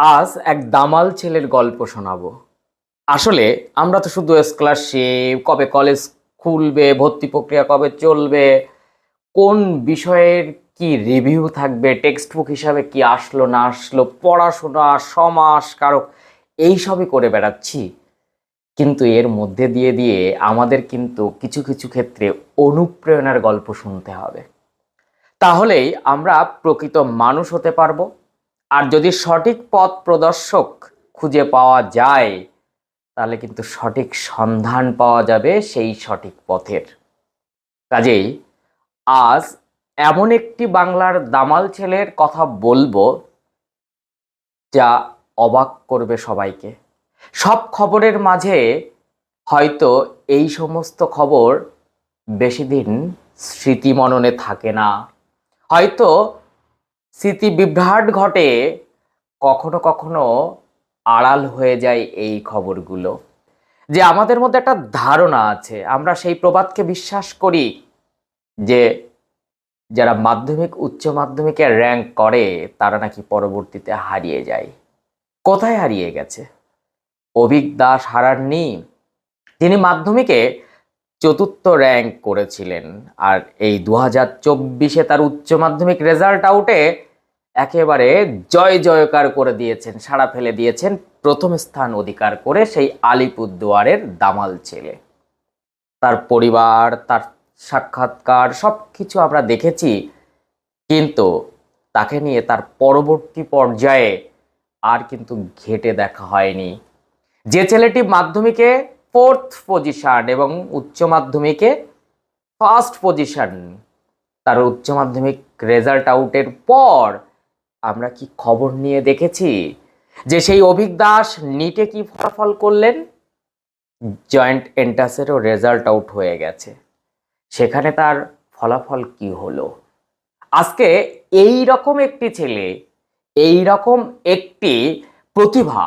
আজ এক দামাল ছেলের গল্প শোনাবো। আসলে আমরা তো শুধু স্কলারশিপ কবে কলেজ খুলবে, ভর্তি প্রক্রিয়া কবে চলবে, কোন বিষয়ের কি রিভিউ থাকবে টেক্সট বুক হিসাবে কি আসলো, না আসলো, পড়াশোনা, সমাস, কারক এইসবই করে বেড়াচ্ছি। কিন্তু এর মধ্যে দিয়ে দিয়ে আমাদের কিন্তু কিছু কিছু ক্ষেত্রে অনুপ্রেরণার গল্প শুনতে হবে। তাহলেই আমরা প্রকৃত মানুষ হতে পারব আর যদি সঠিক পথ প্রদর্শক খুঁজে পাওয়া যায়, তাহলে কিন্তু সঠিক সন্ধান পাওয়া যাবে সেই সঠিক পথের। কাজেই আজ এমন একটি বাংলার দামাল ছেলের কথা বলব, যা অবাক করবে সবাইকে। সব খবরের মাঝে হয়তো এই সমস্ত খবর বেশি দিন স্মৃতিমননে থাকে না। হয়তো স্মৃতি বিভ্রাট ঘটে, কখনো কখনো আড়াল হয়ে যায় এই খবরগুলো। যে আমাদের মধ্যে একটা ধারণা আছে, আমরা সেই প্রবাদকে বিশ্বাস করি যে যারা মাধ্যমিক, উচ্চ মাধ্যমিকে র্যাঙ্ক করে, তারা নাকি পরবর্তীতে হারিয়ে যায়। কোথায় হারিয়ে গেছে? অভিক দাস হারাননি। তিনি মাধ্যমিকে চতুর্থ র্যাঙ্ক করেছিলেন। আর এই দু হাজার চব্বিশে তার উচ্চ মাধ্যমিক রেজাল্ট আউটে একেবারে জয় জয়কার করে দিয়েছেন, সাড়া ফেলে দিয়েছেন। প্রথম স্থান অধিকার করে সেই আলিপুরদুয়ারের দামাল ছেলে। তার পরিবার, তার সাক্ষাৎকার সব কিছু আমরা দেখেছি। কিন্তু তাকে নিয়ে তার পরবর্তী পর্যায়ে আর কিন্তু ঘেটে দেখা হয়নি। যে ছেলেটি মাধ্যমিকে ফোর্থ পজিশন এবং উচ্চ মাধ্যমিকে ফার্স্ট পজিশন। তার উচ্চ মাধ্যমিক রেজাল্ট আউটের পর আমরা কি খবর নিয়ে দেখেছি যে সেই অভিক দাস নিটে কি ফলাফল করলেন? জয়েন্ট এন্ট্রান্সেরও রেজাল্ট আউট হয়ে গেছে। সেখানে তার ফলাফল কি হলো? আজকে এই রকম একটি ছেলে এই রকম একটি প্রতিভা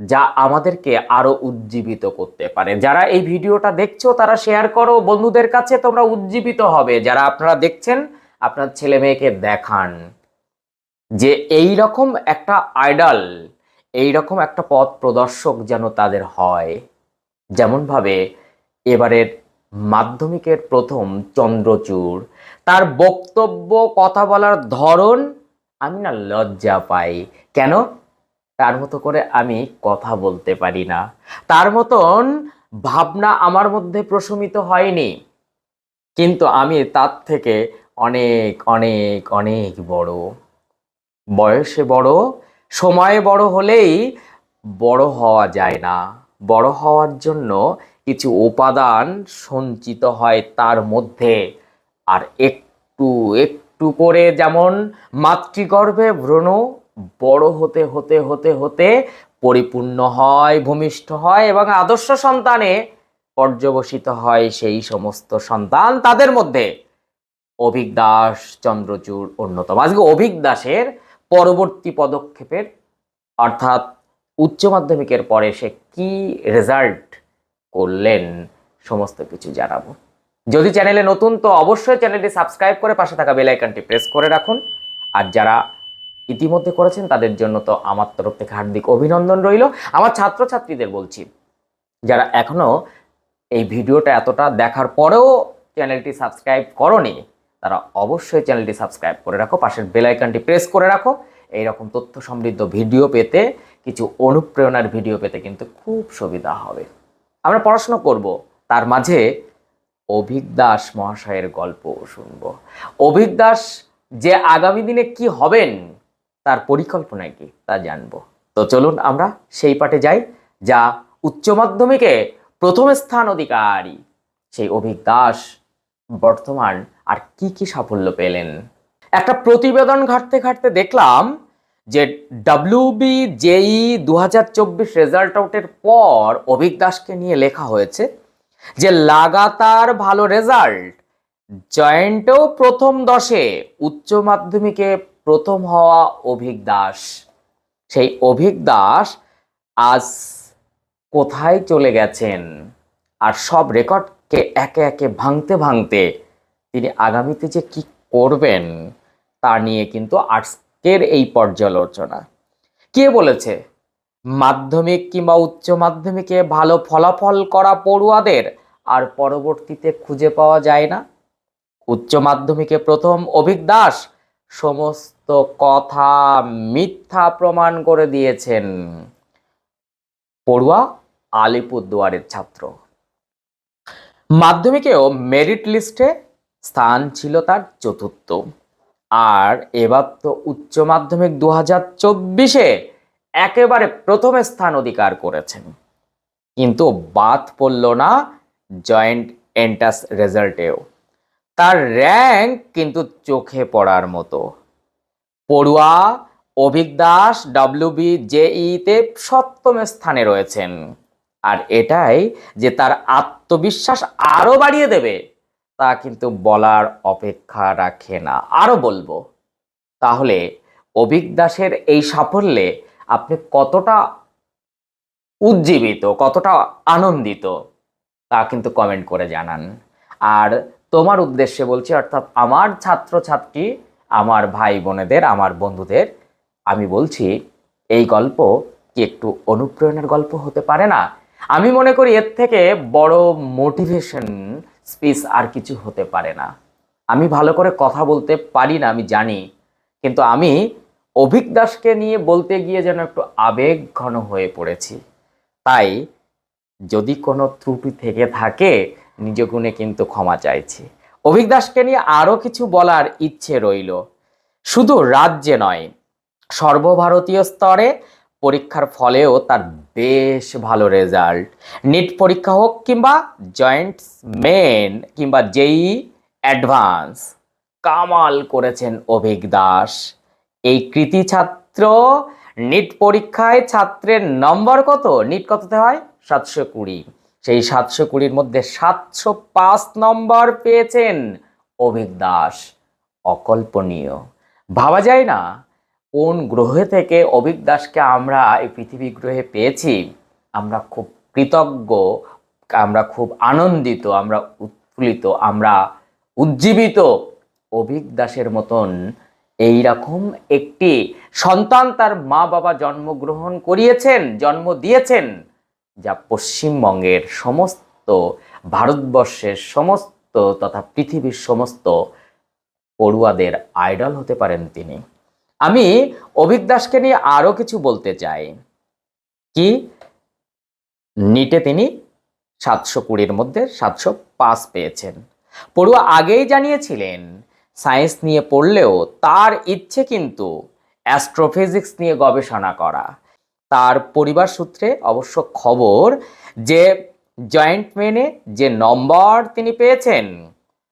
যা আমাদেরকে আরও উজ্জীবিত করতে পারে। যারা এই ভিডিওটা দেখছ, তারা শেয়ার করো। বন্ধুদের কাছে তোমরা উজ্জীবিত হবে। যারা আপনারা দেখছেন, আপনার ছেলে মেয়েকে দেখান যে এই রকম একটা আইডল এই রকম একটা পথ প্রদর্শক যেন তাদের হয়। যেমনভাবে এবারের মাধ্যমিকের প্রথম চন্দ্রচূড়, তার বক্তব্য, কথা বলার ধরন আমি না লজ্জা পাই। কেন? তার মতো করে আমি কথা বলতে পারি না। তার মতন ভাবনা আমার মধ্যে প্রশমিত হয়নি। কিন্তু আমি তার থেকে অনেক অনেক অনেক বড়। বয়সে বড়, সময়ে বড় হলেই বড় হওয়া যায় না। বড় হওয়ার জন্য কিছু উপাদান সঞ্চিত হয় তার মধ্যে। আর একটু একটু করে যেমন মাতৃগর্ভে ভ্রণ বড় হতে হতে হতে হতে পরিপূর্ণ হয়, ভূমিষ্ঠ হয় এবং আদর্শ সন্তানে পর্যবসিত হয় সেই সমস্ত সন্তান তাদের মধ্যে। অভিক দাস, চন্দ্রচূড় অন্যতম। আজকে অভিক দাসের পরবর্তী পদক্ষেপের অর্থাৎ উচ্চ মাধ্যমিকের পরে সে কি রেজাল্ট করলেন সমস্ত কিছু জানাব। যদি চ্যানেলে নতুন তো অবশ্যই চ্যানেলটি সাবস্ক্রাইব করে পাশে থাকা বেল আইকনটি প্রেস করে রাখুন। আর যারা ইতিমধ্যে করেছেন, তাদের জন্য তো আমার তরফ থেকে হার্দিক অভিনন্দন রইল। আমার ছাত্রছাত্রীদের বলছি, যারা এখনও এই ভিডিওটা এতটা দেখার পরেও চ্যানেলটি সাবস্ক্রাইব করনি, তারা অবশ্যই চ্যানেলটি সাবস্ক্রাইব করে রাখো, পাশের বেল আইকনটি প্রেস করে রাখো। এই রকম তথ্য সমৃদ্ধ ভিডিও পেতে, কিছু অনুপ্রেরণার ভিডিও পেতে কিন্তু খুব সুবিধা হবে। আমরা পড়াশোনা করব, তার মাঝে অভিক দাস মহাশয়ের গল্প শুনব। অভিক দাস, যে আগামী দিনে কি হবেন? তার পরিকল্পনা কি তা জানব। তো চলুন আমরা সেই পাঠে যাই, যা উচ্চ মাধ্যমিকে প্রথম স্থান অধিকারী, সেই অভিক দাস বর্তমান আর কি কি সাফল্য পেলেন। একটা প্রতিবেদন ঘাটতে ঘাটতে দেখলাম যে ডাব্লিউবি জেই দু হাজার চব্বিশ রেজাল্ট আউটের পর অভিক দাসকে নিয়ে লেখা হয়েছে যে লাগাতার ভালো রেজাল্ট জয়েন্টেও প্রথম দশে উচ্চ মাধ্যমিকে প্রথম হওয়া অভিক দাস। সেই অভিক দাস আজ কোথায় চলে গেছেন? আর সব রেকর্ডকে একে একে ভাঙতে ভাঙতে তিনি আগামীতে যে কি করবেন, তা নিয়ে কিন্তু আজকের এই পর্যালোচনা। কে বলেছে? মাধ্যমিক কিংবা উচ্চ মাধ্যমিকে ভালো ফলাফল করা পড়ুয়াদের আর পরবর্তীতে খুঁজে পাওয়া যায় না? উচ্চ মাধ্যমিকে প্রথম অভিজ্ঞাস সমস্ত কথা মিথ্যা প্রমাণ করে দিয়েছেন পড়ুয়া আলিপুরদুয়ারের ছাত্র। মাধ্যমিকেও মেরিট লিস্টে স্থান ছিল তার চতুর্থ। আর এবার তো উচ্চ মাধ্যমিক দু হাজার চব্বিশে একেবারে প্রথম স্থান অধিকার করেছেন। কিন্তু বাদ পড়ল না জয়েন্ট এন্ট্রান্স রেজাল্টেও তার র্যাঙ্ক কিন্তু চোখে পড়ার মতো। পড়ুয়া অভিক দাস ডাব্লিউবি জেইতে সপ্তম স্থানে রয়েছেন। আর এটাই যে তার আত্মবিশ্বাস আরও বাড়িয়ে দেবে, তা কিন্তু বলার অপেক্ষা রাখে না। আরও বলব, তাহলে অভিক দাসের এই সাফল্যে আপনি কতটা উজ্জীবিত, কতটা আনন্দিত, তা কিন্তু কমেন্ট করে জানান। আর তোমার উদ্দেশ্যে বলছি, অর্থাৎ আমার ছাত্রছাত্রী, আমার ভাই বোনেদের, আমার বন্ধুদের, আমি বলছি, এই গল্প কি একটু অনুপ্রেরণার গল্প হতে পারে না? আমি মনে করি এর থেকে বড় মোটিভেশন স্পিচ আর কিছু হতে পারে না। আমি ভালো করে কথা বলতে পারি না, আমি জানি, কিন্তু আমি অভিক দাসকে নিয়ে বলতে গিয়ে যেন একটু আবেগ ঘন হয়ে পড়েছি। তাই যদি কোনো ত্রুটি থেকে থাকে নিজ গুণে কিন্তু ক্ষমা চাইছি। অভিক দাসকে নিয়ে আরও কিছু বলার ইচ্ছে রইল। শুধু রাজ্যে নয়, সর্বভারতীয় স্তরে পরীক্ষার ফলেও তার বেশ ভালো রেজাল্ট। নিট পরীক্ষা হোক কিংবা জয়েন্ট মেন কিংবা জেই অ্যাডভান্স, কামাল করেছেন অভিক দাস। এই কৃতি ছাত্র নিট পরীক্ষায় ছাত্রের নম্বর কত? নিট কততে হয়? সাতশো কুড়ি। সেই সাতশো কুড়ির মধ্যে সাতশো পাঁচ নম্বর পেয়েছেন অভিক দাস। অকল্পনীয়। ভাবা যায় না কোন গ্রহে থেকে অভিক দাসকে আমরা এই পৃথিবী গ্রহে পেয়েছি। আমরা খুব কৃতজ্ঞ, আমরা খুব আনন্দিত, আমরা উৎফুল্লিত, আমরা উজ্জীবিত অভিক দাসের মতন এই রকম একটি সন্তান তার মা বাবা জন্মগ্রহণ করিয়েছেন, জন্ম দিয়েছেন। যা পশ্চিমবঙ্গের সমস্ত, ভারতবর্ষের সমস্ত তথা পৃথিবীর সমস্ত পড়ুয়াদের আইডল হতে পারেন তিনি। আমি অভিক দাসকে নিয়ে আরও কিছু বলতে চাই। কি? নিটে তিনি সাতশো কুড়ির মধ্যে সাতশো পাস পেয়েছেন। পড়ুয়া আগেই জানিয়েছিলেন, সায়েন্স নিয়ে পড়লেও তার ইচ্ছে কিন্তু অ্যাস্ট্রোফিজিক্স নিয়ে গবেষণা করা। তার পরিবার সূত্রে অবশ্য খবর যে জয়েন্ট মেনে যে নম্বর তিনি পেয়েছেন,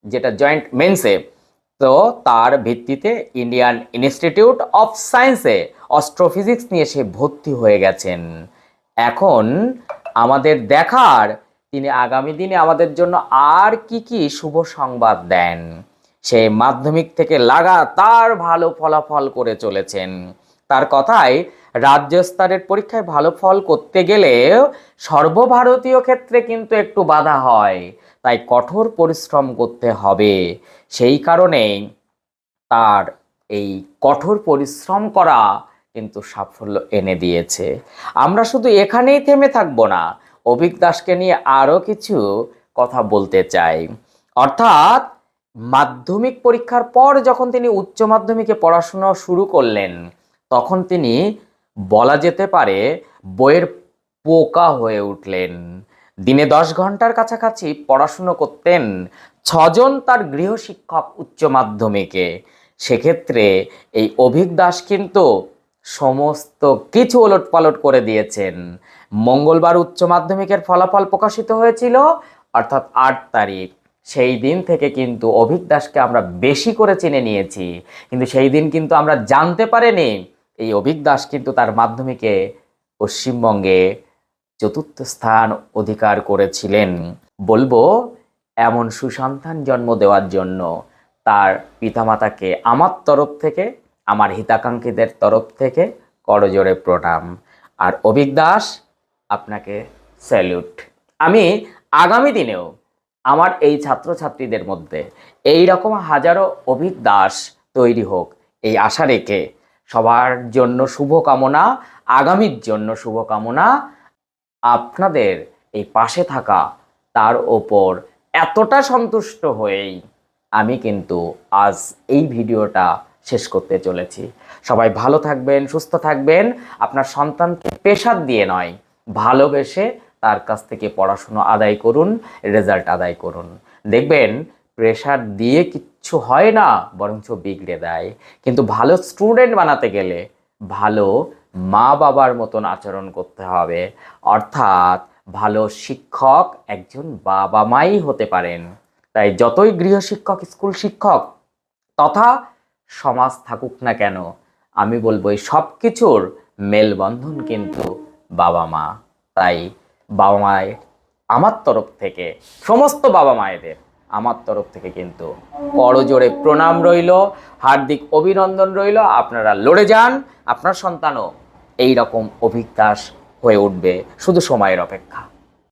যেটা জয়েন্ট মেন্সে, তো তার ভিত্তিতে ইন্ডিয়ান ইনস্টিটিউট অফ সায়েন্সে অস্ট্রোফিজিক্স নিয়ে সে ভর্তি হয়ে গেছেন। এখন আমাদের দেখার, তিনি আগামী দিনে আমাদের জন্য আর কি কি শুভ সংবাদ দেন, সে মাধ্যমিক থেকে লাগাতার ভালো ফলাফল করে চলেছেন। তার কথায় রাজ্য স্তরের পরীক্ষায় ভালো ফল করতে গেলে সর্বভারতীয় ক্ষেত্রে কিন্তু একটু বাধা হয়। তাই কঠোর পরিশ্রম করতে হবে। সেই কারণেই তার এই কঠোর পরিশ্রম করা কিন্তু সাফল্য এনে দিয়েছে। আমরা শুধু এখানেই থেমে থাকব না, অভিক দাসকে নিয়ে আরও কিছু কথা বলতে চাই। অর্থাৎ মাধ্যমিক পরীক্ষার পর যখন তিনি উচ্চ মাধ্যমিকে পড়াশোনা শুরু করলেন তখন তিনি বলা যেতে পারে বইয়ের পোকা হয়ে উঠলেন। দিনে দশ ঘণ্টার কাছাকাছি পড়াশুনো করতেন ছজন তার গৃহশিক্ষক উচ্চ মাধ্যমিকে। সেক্ষেত্রে এই অভিক দাস কিন্তু সমস্ত কিছু ওলট পালট করে দিয়েছেন। মঙ্গলবার উচ্চ মাধ্যমিকের ফলাফল প্রকাশিত হয়েছিল অর্থাৎ আট তারিখ। সেই দিন থেকে কিন্তু অভিক দাসকে আমরা বেশি করে চিনে নিয়েছি। কিন্তু সেই দিন কিন্তু আমরা জানতে পারিনি এই অভিক দাস কিন্তু তার মাধ্যমিকে পশ্চিমবঙ্গে চতুর্থ স্থান অধিকার করেছিলেন। বলব, এমন সুসন্তান জন্ম দেওয়ার জন্য তার পিতামাতাকে আমার তরফ থেকে, আমার হিতাকাঙ্ক্ষীদের তরফ থেকে করজোরে প্রণাম। আর অভিক দাস আপনাকে স্যালুট। আমি আগামী দিনেও আমার এই ছাত্রছাত্রীদের মধ্যে এই রকম হাজারো অভিক দাস তৈরি হোক, এই আশা রেখে সবার জন্য শুভকামনা আগামীর জন্য শুভকামনা আপনাদের এই পাশে থাকা, তার ওপর এতটা সন্তুষ্ট হয়েই আমি কিন্তু আজ এই ভিডিওটা শেষ করতে চলেছি। সবাই ভালো থাকবেন, সুস্থ থাকবেন। আপনার সন্তানকে পেশার দিয়ে নয়, ভালোবেসে তার কাছ থেকে পড়াশুনো আদায় করুন, রেজাল্ট আদায় করুন। দেখবেন প্রেশার দিয়ে কিচ্ছু হয় না, বরঞ্চ বিগড়ে দেয়। কিন্তু ভালো স্টুডেন্ট বানাতে গেলে ভালো মা বাবার মতন আচরণ করতে হবে। অর্থাৎ ভালো শিক্ষক একজন বাবা মাই হতে পারেন। তাই যতই গৃহশিক্ষক স্কুল শিক্ষক, তথা সমাজ থাকুক না কেন, আমি বলব এই সব কিছুর মেলবন্ধন কিন্তু বাবা মা তাই বাবা মায়ের আমার তরফ থেকে সমস্ত বাবা মায়েদের আমার তরফ থেকে কিন্তু পরজোরে প্রণাম রইল, হার্দিক অভিনন্দন রইল, আপনারা লড়ে যান, আপনার সন্তানও এই রকম অভিজ্ঞাস হয়ে উঠবে, শুধু সময়ের অপেক্ষা।